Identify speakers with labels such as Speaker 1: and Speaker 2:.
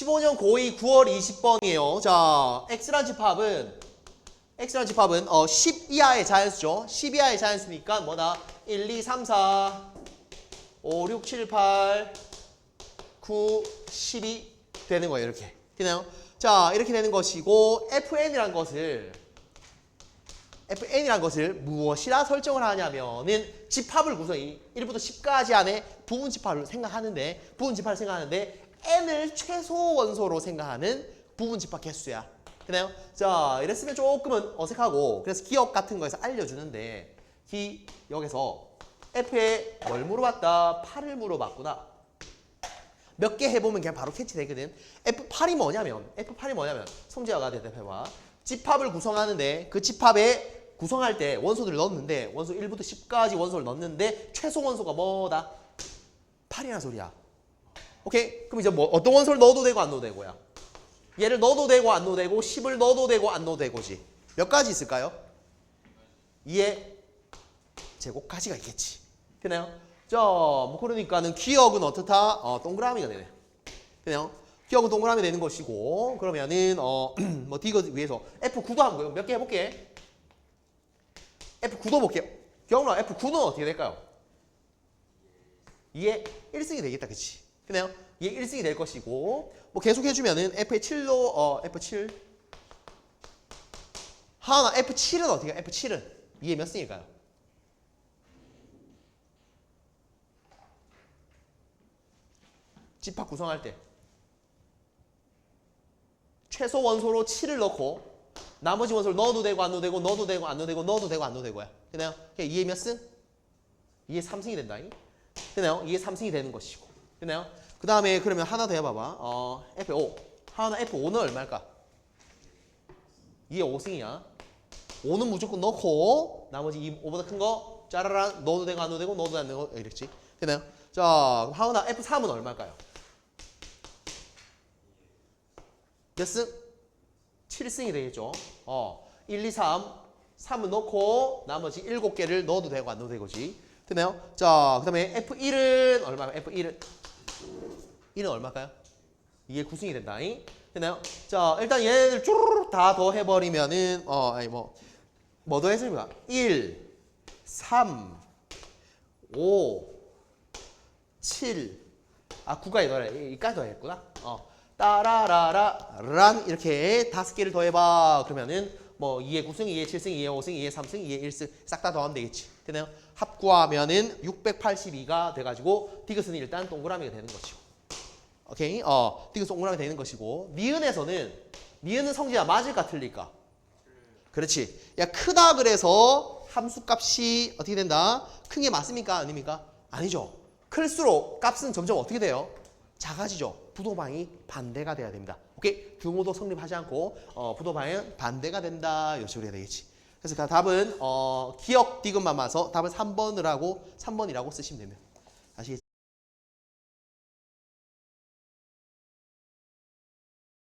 Speaker 1: 15년 고2 9월 20번이에요. 자, X란 집합은 X란 집합은 어, 10 이하의 자연수죠. 10 이하의 자연수니까 뭐다? 1, 2, 3, 4, 5, 6, 7, 8, 9, 12 되는 거예요. 이렇게. 되나요? 자, 이렇게 되는 것이고 FN이란 것을 FN이란 것을 무엇이라 설정을 하냐면은 집합을 구성이 1부터 10까지 안에 부분 집합을 생각하는데 부분 집합을 생각하는데 n을 최소 원소로 생각하는 부분 집합 개수야. 되나요? 자, 이랬으면 조금은 어색하고 그래서 기억 같은 거에서 알려주는데 기억에서 F에 뭘 물어봤다? 8을 물어봤구나. 몇 개 해보면 그냥 바로 캐치되거든. F8이 뭐냐면 F8이 뭐냐면 성재아가 대답해봐. 집합을 구성하는데 그 집합에 구성할 때 원소들을 넣었는데 원소 1부터 10까지 원소를 넣었는데 최소 원소가 뭐다? 8이라는 소리야. 오케이? 그럼 이제 뭐 어떤 원소를 넣어도 되고 안 넣어도 되고야. 얘를 넣어도 되고 안 넣어도 되고 10을 넣어도 되고 안 넣어도 되고지. 몇 가지 있을까요? 2의 제곱까지가 있겠지. 되나요? 자, 뭐 그러니까는 기억은 어떻다? 어, 동그라미가 되네. 되나요? 기억은 동그라미 되는 것이고 그러면은 어 뭐 디귿 위에서 F9도 한번 몇개 해볼게. F9도 볼게요. 기억나? F9는 어떻게 될까요? 2의 1승이 되겠다, 그치? 그네요? 2의 1승이 될 것이고 뭐 계속 해주면은 F의 7로 어 F7 하나 F7은 어떻게 해요? F7은 2의 몇 승일까요? 집합 구성할 때 최소 원소로 7을 넣고 나머지 원소를 넣어도 되고 안 넣어도 되고 넣어도 되고 안 넣어도 되고 넣어도 되고 안 넣어도 되고야. 되나요? 그냥 2의 몇 승? 2의 3승이 된다니? 되나요? 2의 3승이 되는 것이고. 되나요? 그 다음에 그러면 하나 더 해봐봐. 어, F5. 하나 F5는 얼마일까? 2의 5승이야. 5는 무조건 넣고 나머지 2, 5보다 큰 거 짜라란 넣어도 되고 안 넣어도 되고 넣어도 안 되고 이랬지. 되나요? 자, 그럼 하나 F3은 얼마일까요? 몇 승? 7승이 되겠죠. 어, 1, 2, 3. 3은 넣고 나머지 7개를 넣어도 되고 안 넣어도 되고지. 되나요? 자, 그 다음에 F1은 얼마야? F1은 1은 얼마일까요? 이게 9승이 된다. 되나요? 자, 일단 얘네들 쭈르륵 다 더 해버리면은 어, 아니 뭐, 뭐 더 했습니까? 1, 3, 5, 7, 아 9까지 더해. 이까지 더했구나. 어. 따라라라 란 이렇게 다섯 개를 더해봐. 그러면은 뭐 2의 9승, 2의 7승, 2의 5승, 2의 3승, 2의 1승 싹 다 더하면 되겠지. 되나요? 합구하면은 682가 돼가지고 디귿은 일단 동그라미가 되는 것이고. 오케이? 어, 디귿 동그라미 되는 것이고 니은에서는 니은은 성지야 맞을까 틀릴까? 그렇지. 야 크다 그래서 함수값이 어떻게 된다? 큰 게 맞습니까? 아닙니까? 아니죠. 클수록 값은 점점 어떻게 돼요? 작아지죠. 부도방이 반대가 돼야 됩니다. 오케이? 규모도 성립하지 않고 어, 부도방은 반대가 된다. 이렇게 우리가 되겠지. 그래서 그 답은 어, 기억 디귿만 봐서 답은 3번을 하고 3번이라고 쓰시면 됩니다.